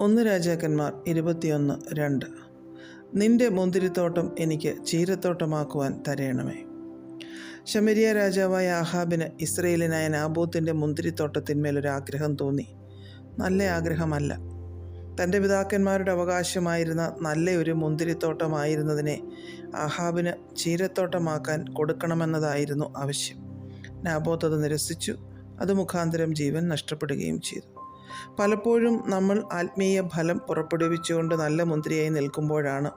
ഒന്ന് രാജാക്കന്മാർ ഇരുപത്തിയൊന്ന് രണ്ട്. നിന്റെ മുന്തിരിത്തോട്ടം എനിക്ക് ചീരത്തോട്ടമാക്കുവാൻ തരയണമേ ശമരിയ രാജാവായ ആഹാബിന് ഇസ്രയേലിനായ നാബോത്തിന്റെ മുന്തിരിത്തോട്ടത്തിന്മേലൊരാഗ്രഹം തോന്നി. നല്ല ആഗ്രഹമല്ല. തന്റെ പിതാക്കന്മാരുടെ അവകാശമായിരുന്ന നല്ലൊരു മുന്തിരിത്തോട്ടമായിരുന്നതിനെ ആഹാബിന് ചീരത്തോട്ടമാക്കാൻ കൊടുക്കണമെന്നതായിരുന്നു ആവശ്യം. നാബോത്ത് അത് നിരസിച്ചു. അത് മുഖാന്തരം ജീവൻ നഷ്ടപ്പെടുകയും ചെയ്തു. പലപ്പോഴും നമ്മൾ ആത്മീയ ഫലം പുറപ്പെടുവിച്ചുകൊണ്ട് നല്ല മുന്തിരിയായി നിൽക്കുമ്പോഴാണ്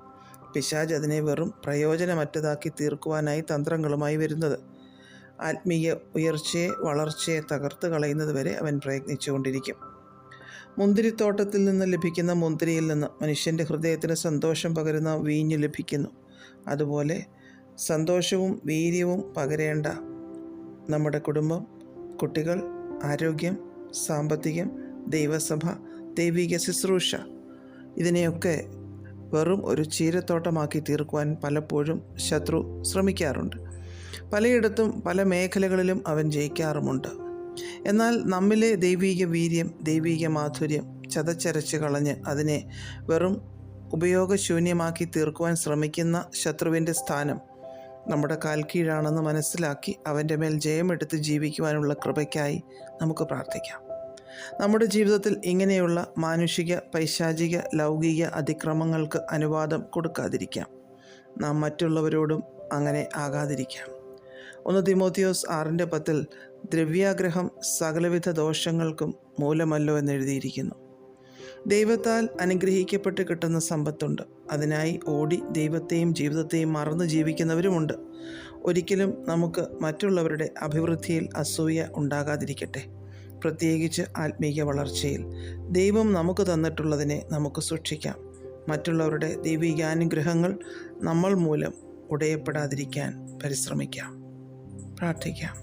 പിശാജ് അതിനെ വെറും പ്രയോജനമറ്റതാക്കി തീർക്കുവാനായി തന്ത്രങ്ങളുമായി വരുന്നത്. ആത്മീയ ഉയർച്ചയെ വളർച്ചയെ തകർത്ത് കളയുന്നത് വരെ അവൻ പ്രയത്നിച്ചുകൊണ്ടിരിക്കും. മുന്തിരിത്തോട്ടത്തിൽ നിന്ന് ലഭിക്കുന്ന മുന്തിരിയിൽ നിന്ന് മനുഷ്യന്റെ ഹൃദയത്തിന് സന്തോഷം പകരുന്ന വീഞ്ഞ് ലഭിക്കുന്നു. അതുപോലെ സന്തോഷവും വീര്യവും പകരേണ്ട നമ്മുടെ കുടുംബം കുട്ടികൾ ആരോഗ്യം സാമ്പത്തികം ദൈവസഭ ദൈവിക ശുശ്രൂഷ. ഇതിനെയൊക്കെ വെറും ഒരു ചീരത്തോട്ടമാക്കി തീർക്കുവാൻ പലപ്പോഴും ശത്രു ശ്രമിക്കാറുണ്ട്. പലയിടത്തും പല മേഖലകളിലും അവൻ ജയിക്കാറുമുണ്ട്. എന്നാൽ നമ്മിലെ ദൈവീക വീര്യം ദൈവീക മാധുര്യം ചതച്ചരച്ച് കളഞ്ഞ് അതിനെ വെറും ഉപയോഗശൂന്യമാക്കി തീർക്കുവാൻ ശ്രമിക്കുന്ന ശത്രുവിന്റെ സ്ഥാനം നമ്മുടെ കാൽ കീഴാണെന്ന് മനസ്സിലാക്കി അവന്റെ മേൽ ജയമെടുത്ത് ജീവിക്കുവാനുള്ള കൃപയ്ക്കായി നമുക്ക് പ്രാർത്ഥിക്കാം. നമ്മുടെ ജീവിതത്തിൽ ഇങ്ങനെയുള്ള മാനുഷിക പൈശാചിക ലൗകിക അതിക്രമങ്ങൾക്ക് അനുവാദം കൊടുക്കാതിരിക്കാം. നാം മറ്റുള്ളവരോടും അങ്ങനെ ആകാതിരിക്കാം. ഒന്ന് തിമോത്തിയോസ് ആറിന്റെ പത്തിൽ ദ്രവ്യാഗ്രഹം സകലവിധ ദോഷങ്ങൾക്കും മൂലമല്ലോ എന്നെഴുതിയിരിക്കുന്നു. ദൈവത്താൽ അനുഗ്രഹിക്കപ്പെട്ട് കിട്ടുന്ന സമ്പത്തുണ്ട്. അതിനായി ഓടി ദൈവത്തെയും ജീവിതത്തെയും മറന്നു ജീവിക്കുന്നവരുമുണ്ട്. ഒരിക്കലും നമുക്ക് മറ്റുള്ളവരുടെ അഭിവൃദ്ധിയിൽ അസൂയ ഉണ്ടാകാതിരിക്കട്ടെ. പ്രത്യേകിച്ച് ആത്മീയ വളർച്ചയിൽ. ദൈവം നമുക്ക് തന്നിട്ടുള്ളതിനെ നമുക്ക് സൂക്ഷിക്കാം. മറ്റുള്ളവരുടെ ദൈവികാനുഗ്രഹങ്ങൾ നമ്മൾ മൂലം ഉടയപ്പെടാതിരിക്കാൻ പരിശ്രമിക്കാം. പ്രാർത്ഥിക്കാം.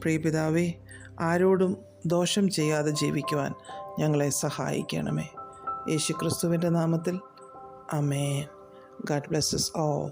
പ്രിയപിതാവേ ആരോടും ദോഷം ചെയ്യാതെ ജീവിക്കുവാൻ ഞങ്ങളെ സഹായിക്കണമേ. യേശു ക്രിസ്തുവിന്റെ നാമത്തിൽ. അമേ ഗാഡ് ബ്ലെസ്സസ് ഓ